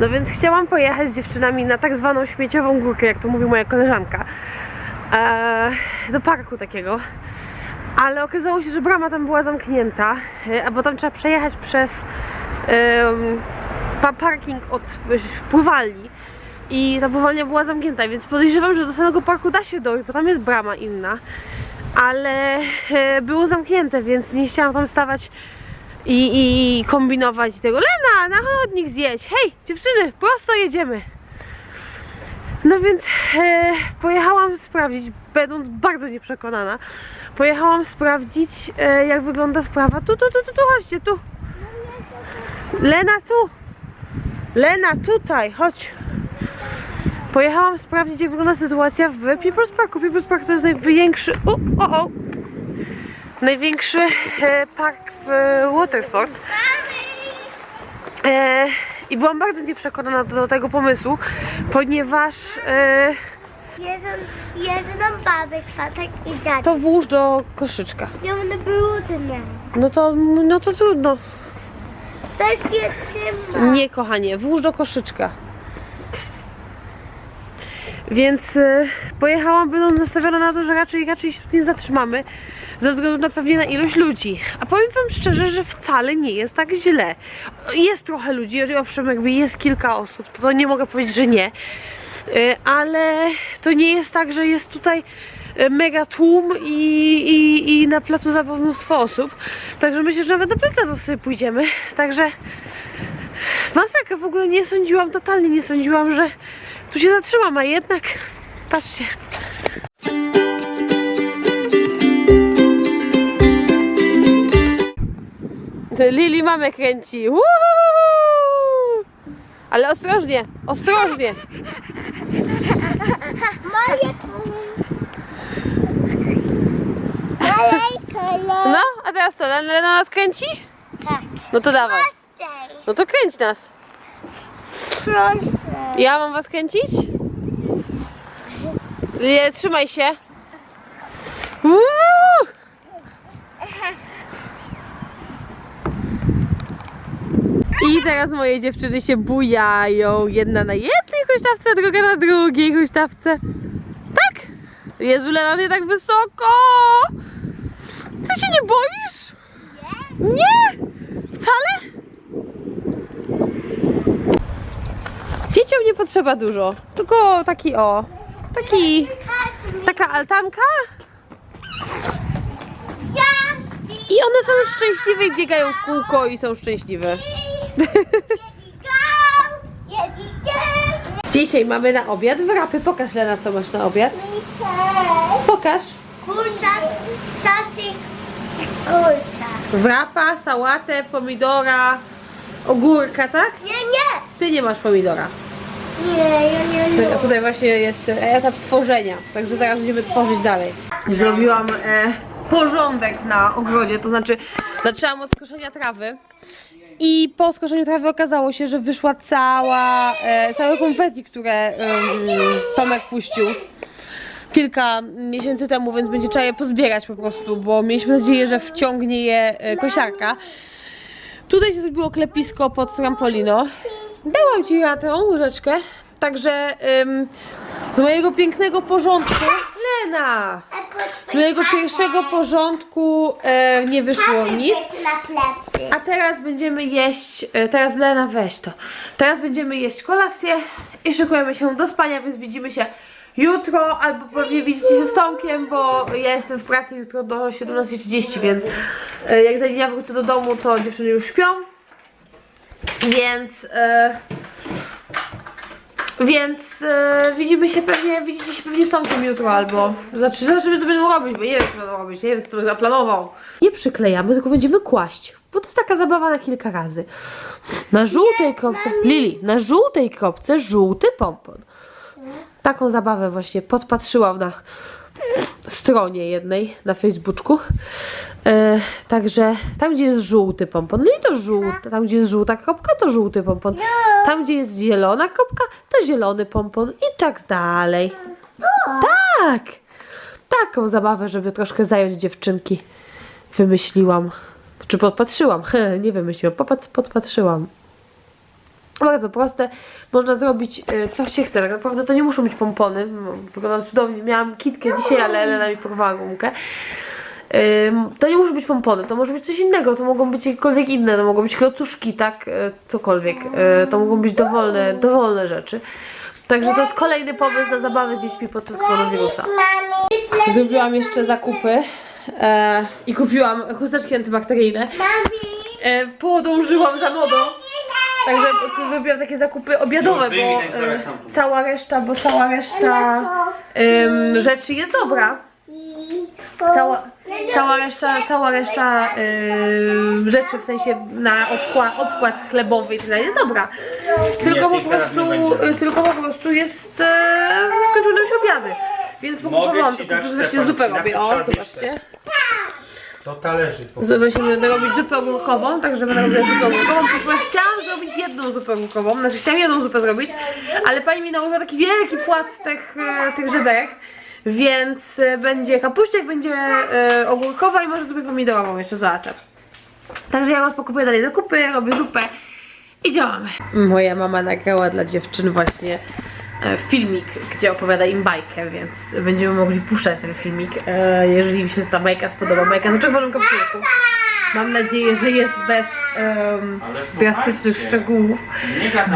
No więc chciałam pojechać z dziewczynami na tak zwaną śmieciową górkę, jak to mówi moja koleżanka. E, do parku takiego. Ale okazało się, że brama tam była zamknięta, e, bo tam trzeba przejechać przez parking od e, pływalni. I ta pływalnia była zamknięta, więc podejrzewam, że do samego parku da się dojść, bo tam jest brama inna. Ale e, było zamknięte, więc nie chciałam tam stawać i, i kombinować tego. Lena, na chodnik zjedź! Hej, dziewczyny, prosto jedziemy! No więc e, pojechałam sprawdzić, będąc bardzo nieprzekonana, pojechałam sprawdzić, e, jak wygląda sprawa. Tu, tu, tu, tu, tu, chodźcie, tu. Lena, tu. Lena, tutaj, chodź. Pojechałam sprawdzić, jak wygląda sytuacja w People's Parku. People's Park to jest największy... O, o, o! Największy e, park w Waterford. E, I byłam bardzo nieprzekonana do, tego pomysłu, ponieważ e, Jeden, jeden babek, fatek i dziadek. to włóż do koszyczka. Ja one brudne. No to, no to trudno. Bez je trzyma. Nie, kochanie, włóż do koszyczka. Więc e, pojechałam, będąc nastawiona na to, że raczej, raczej się tu nie zatrzymamy, ze względu na pewnie na ilość ludzi. A powiem Wam szczerze, że wcale nie jest tak źle. Jest trochę ludzi, jeżeli owszem, jakby jest kilka osób, to, to nie mogę powiedzieć, że nie. E, Ale to nie jest tak, że jest tutaj e, mega tłum i, i, i na placu zabaw mnóstwo osób. Także myślę, że nawet na placu zabaw sobie pójdziemy. Także Masakra, w ogóle nie sądziłam, totalnie nie sądziłam, że tu się zatrzymam, a jednak patrzcie. Lili mamę kręci. Uhu! Ale ostrożnie, ostrożnie. Moje kolor. No, a teraz co, Lena nas kręci? Tak. No to dawaj. Prościej. No to kręć nas. Proszę. Ja mam was kręcić? Nie, trzymaj się. Uuu! I teraz moje dziewczyny się bujają. Jedna na jednej huśtawce, druga na drugiej huśtawce. Tak? Jezu, Lena, nie tak wysoko! Ty się nie boisz? Nie! Wcale? Dzieciom nie potrzeba dużo, tylko taki o, taki, taka altanka i one są szczęśliwe i biegają w kółko i są szczęśliwe. Dzisiaj mamy na obiad wrapy. Pokaż Lena, co masz na obiad. Pokaż. Kurczak, sosik, kurczak. Wrapa, sałatę, pomidora, ogórka, tak? Nie, nie. Ty nie masz pomidora. Nie, ja nie A tutaj właśnie jest e, etap tworzenia, także zaraz będziemy tworzyć dalej. Zrobiłam e, porządek na ogrodzie, to znaczy zaczęłam od skoszenia trawy i po skoszeniu trawy okazało się, że wyszła cała, e, całe konfetti, które Tomek puścił kilka miesięcy temu, więc będzie trzeba je pozbierać po prostu, bo mieliśmy nadzieję, że wciągnie je e, kosiarka. Tutaj się zrobiło klepisko pod trampolino. Dałam Ci ja tę łyżeczkę. Także ym, z mojego pięknego porządku. Lena! Z mojego pierwszego porządku e, nie wyszło nic. A teraz będziemy jeść. E, teraz Lena weź to. Teraz będziemy jeść kolację i szykujemy się do spania, więc widzimy się jutro, albo pewnie widzicie się z Tomkiem, bo ja jestem w pracy jutro do 17.30, więc e, jak zanim ja wrócę do domu, to dziewczyny już śpią. Więc. E, więc e, widzimy się pewnie, widzicie się pewnie z Tomkiem jutro albo znaczy, zobaczymy co będą robić, bo nie wiem co będą robić, nie wiem kto to zaplanował. Nie przyklejamy, tylko będziemy kłaść, bo to jest taka zabawa na kilka razy. Na żółtej kropce, Lili, na żółtej kropce żółty pompon. Taką zabawę właśnie podpatrzyłam na stronie jednej na Facebooku. E, także tam, gdzie jest żółty pompon, no i to żółty, tam, gdzie jest żółta kropka, to żółty pompon. Tam, gdzie jest zielona kropka, to zielony pompon i tak dalej. Tak! Taką zabawę, żeby troszkę zająć dziewczynki, wymyśliłam. Czy podpatrzyłam? Nie wymyśliłam, popat- podpatrzyłam. Bardzo proste, można zrobić e, co się chce. Tak naprawdę to nie muszą być pompony. No, Wygląda cudownie. Miałam kitkę dzisiaj, ale Elena mi porwała gumkę. To nie muszą być pompony, to może być coś innego, to mogą być jakiekolwiek inne, to mogą być klocuszki, tak, e, cokolwiek, E, to mogą być dowolne, dowolne rzeczy. Także to jest kolejny pomysł na zabawę z dziećmi podczas koronawirusa. Zrobiłam jeszcze zakupy e, i kupiłam chusteczki antybakteryjne. E, podążyłam za modą. Także zrobiłam takie zakupy obiadowe, bo e, tamtąd. cała reszta, bo cała reszta em, rzeczy jest dobra. Cała, cała reszta, cała reszta em, rzeczy w sensie na odkład, odkład chlebowy i tyle jest dobra. Tylko po prostu, będzie. tylko po prostu jest e, skończyły nam się obiady. Więc pokupowałam to dać właśnie Stefan, zupę robię. O, zobaczcie. To talerzy. po Właśnie będę robić zupę ogórkową, także będę robić zupę ogórkową. bo Chciałam zrobić jedną zupę ogórkową, znaczy chciałam jedną zupę zrobić, ale pani mi nałożyła taki wielki płat tych, e, tych żeberek, więc e, będzie kapuściek, będzie e, ogórkowa i może zupę pomidorową jeszcze zobaczę. Także ja rozpakowuję dalej zakupy, robię zupę i działamy. Moja mama nagrała dla dziewczyn właśnie filmik, gdzie opowiada im bajkę, więc będziemy mogli puszczać ten filmik, e, jeżeli mi się ta bajka spodoba. Bajka na czerwonym kapturku. Mam nadzieję, że jest bez Ale drastycznych szczegółów,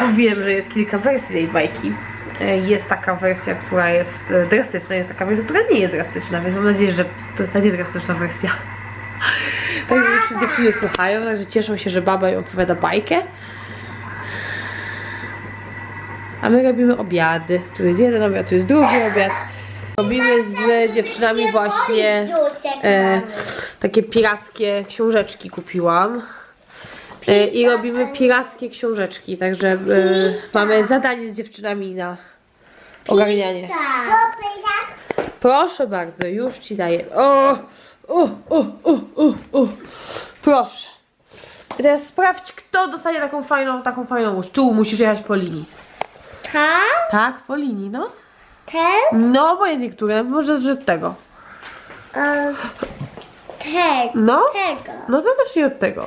bo wiem, że jest kilka wersji tej bajki. E, Jest taka wersja, która jest e, drastyczna, jest taka wersja, która nie jest drastyczna, więc mam nadzieję, że to jest ta niedrastyczna wersja. Także dziewczyny słuchają, także cieszą się, że baba im opowiada bajkę. A my robimy obiady. Tu jest jeden obiad, tu jest drugi obiad. Robimy z dziewczynami właśnie e, takie pirackie książeczki kupiłam. E, I robimy pirackie książeczki, także e, mamy zadanie z dziewczynami na ogarnianie. Proszę bardzo, już ci daję. O, o, o, o, o, o. Proszę. I teraz sprawdź, kto dostanie taką fajną, taką fajną łódź. Tu musisz jechać po linii. Ta? Tak, po linii, no. Ten? No, obojętnie które, może z tego. E, Tego. No, Tego. no to zacznij od tego.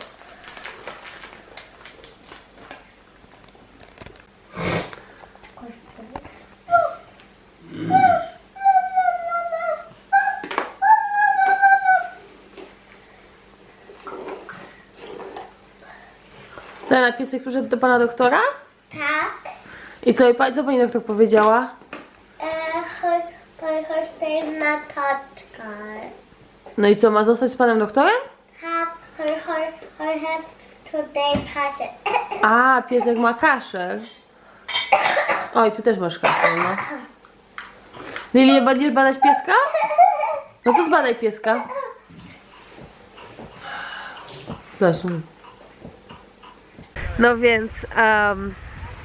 Lena, piesek przyszedł do pana doktora? I co, i pa- co pani doktor powiedziała? E, chodź, chodź, chodź tutaj na tatka. No i co, ma zostać z panem doktorem? Tak, chodź, chodź, chodź, pass it. A, piesek ma kaszel. Oj, ty też masz kaszel, no. Lili, nie będziesz badać pieska? No to zbadaj pieska. Zacznij. No więc em,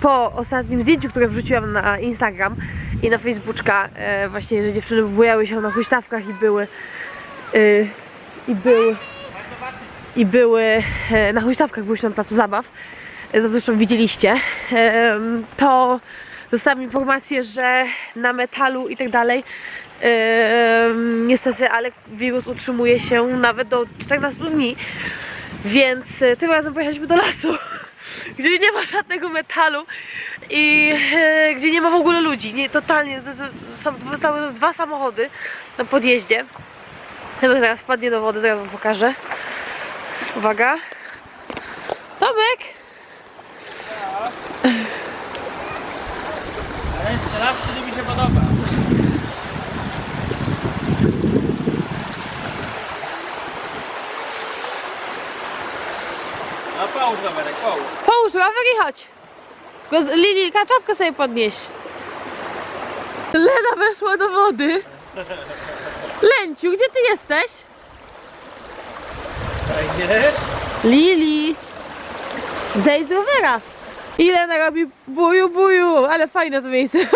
po ostatnim zdjęciu, które wrzuciłam na Instagram i na Facebooka, e, właśnie, że dziewczyny bujały się na huśtawkach i były y, i były i były e, na huśtawkach, byłyśmy na placu zabaw, e, zresztą widzieliście, em, to dostałam informację, że na metalu i tak dalej em, niestety, ale wirus utrzymuje się nawet do 14 dni, więc e, tym razem pojechaliśmy do lasu, gdzie nie ma żadnego metalu i e, gdzie nie ma w ogóle ludzi, nie, totalnie, zostały dwa samochody na podjeździe, Tomek zaraz wpadnie do wody, zaraz wam pokażę. Uwaga. Tomek! Ale strzelam, wtedy mi się podoba. No połóż Domerek, połóż. Połóż rower i chodź. Tylko z Lilika czapkę sobie podnieś. Lena weszła do wody. Lenciu, gdzie ty jesteś? Fajnie. Lili! Zejdź z rowera. I Lena robi buju, buju. Ale fajne to miejsce.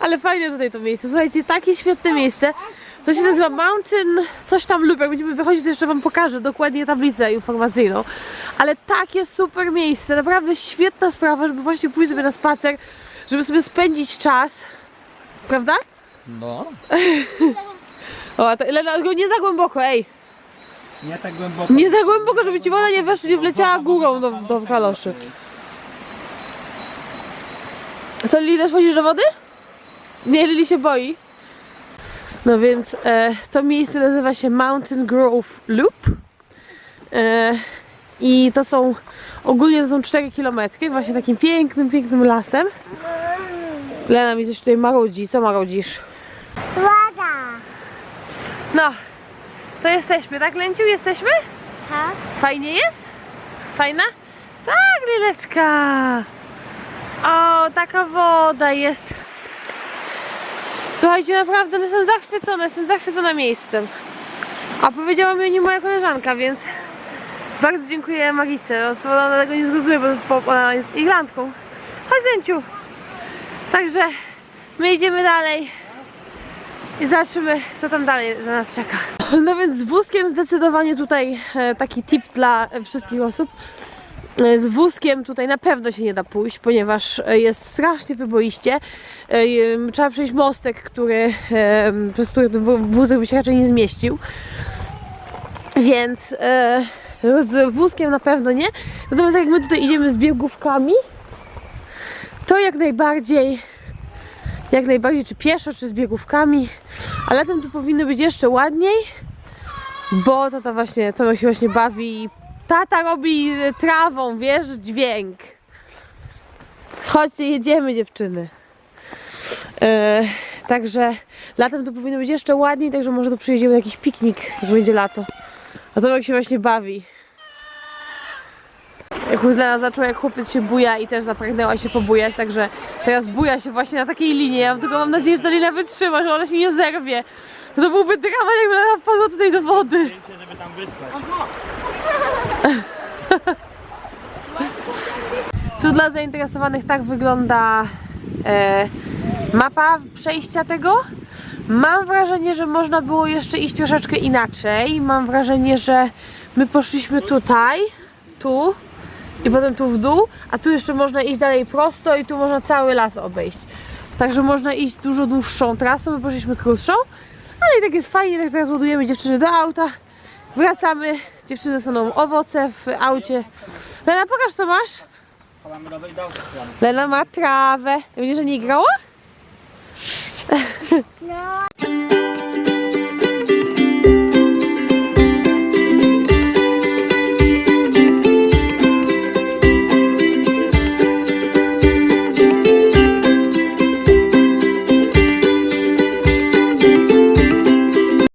Ale fajne tutaj to miejsce. Słuchajcie, takie świetne miejsce. To się nazywa Mountain, coś tam lub jak będziemy wychodzić, to jeszcze wam pokażę dokładnie tablicę informacyjną. Ale takie super miejsce, naprawdę świetna sprawa, żeby właśnie pójść sobie na spacer, żeby sobie spędzić czas. Prawda? No. O, a to, nie za głęboko, ej. Nie tak głęboko. Nie tak głęboko, żeby ci woda nie weszła, nie wleciała górą do, do kaloszy. Co, Lili też chodzisz do wody? Nie, Lili się boi. No więc e, to miejsce nazywa się Mountain Grove Loop. E, I to są, ogólnie to są 4 km, właśnie takim pięknym, pięknym lasem. Lena mi coś tutaj marudzi. Co marudzisz? Woda. No, to jesteśmy, tak Lęciu? Jesteśmy? Tak? Fajnie jest? Fajna? Tak, Lileczka. O, taka woda jest. Słuchajcie, naprawdę no jestem zachwycona, jestem zachwycona miejscem. A powiedziała mi o nim moja koleżanka, więc bardzo dziękuję Marice. No, Ona tego nie zrozumie, bo ona jest Irlandką. Chodź, Lęciu. Także my idziemy dalej i zobaczymy, co tam dalej za nas czeka. No więc z wózkiem zdecydowanie tutaj e, taki tip dla wszystkich osób. E, Z wózkiem tutaj na pewno się nie da pójść, ponieważ e, jest strasznie wyboiście. E, Trzeba przejść mostek, który, przez który wózek by się raczej nie zmieścił. Więc z wózkiem na pewno nie. Natomiast jak my tutaj idziemy z biegówkami, to jak najbardziej jak najbardziej, czy pieszo, czy z biegówkami. A latem tu powinno być jeszcze ładniej, bo tata właśnie, Tomek się właśnie bawi. Tata robi e, trawą, wiesz, dźwięk. Chodźcie, jedziemy dziewczyny. E, także latem tu powinno być jeszcze ładniej, także może tu przyjedziemy na jakiś piknik, jak będzie lato. A Tomek się właśnie bawi. Jak Lena zaczęła, jak chłopiec się buja i też zapragnęła się pobujać, także teraz buja się właśnie na takiej linii. Ja tylko mam nadzieję, że ta linia wytrzyma, że ona się nie zerwie. To byłby dramat, jakby Lena wpadła tutaj do wody. Żeby tam wyspać. Tu dla zainteresowanych tak wygląda e, mapa przejścia tego. Mam wrażenie, że można było jeszcze iść troszeczkę inaczej. Mam wrażenie, że my poszliśmy tutaj, tu i potem tu w dół, a tu jeszcze można iść dalej prosto i tu można cały las obejść. Także można iść dużo dłuższą trasą, my poszliśmy krótszą, ale i tak jest fajnie, także teraz ładujemy dziewczyny do auta, wracamy, dziewczyny są owoce w aucie. Lena, pokaż co masz. Lena ma trawę. Widzisz, że nie grała? No.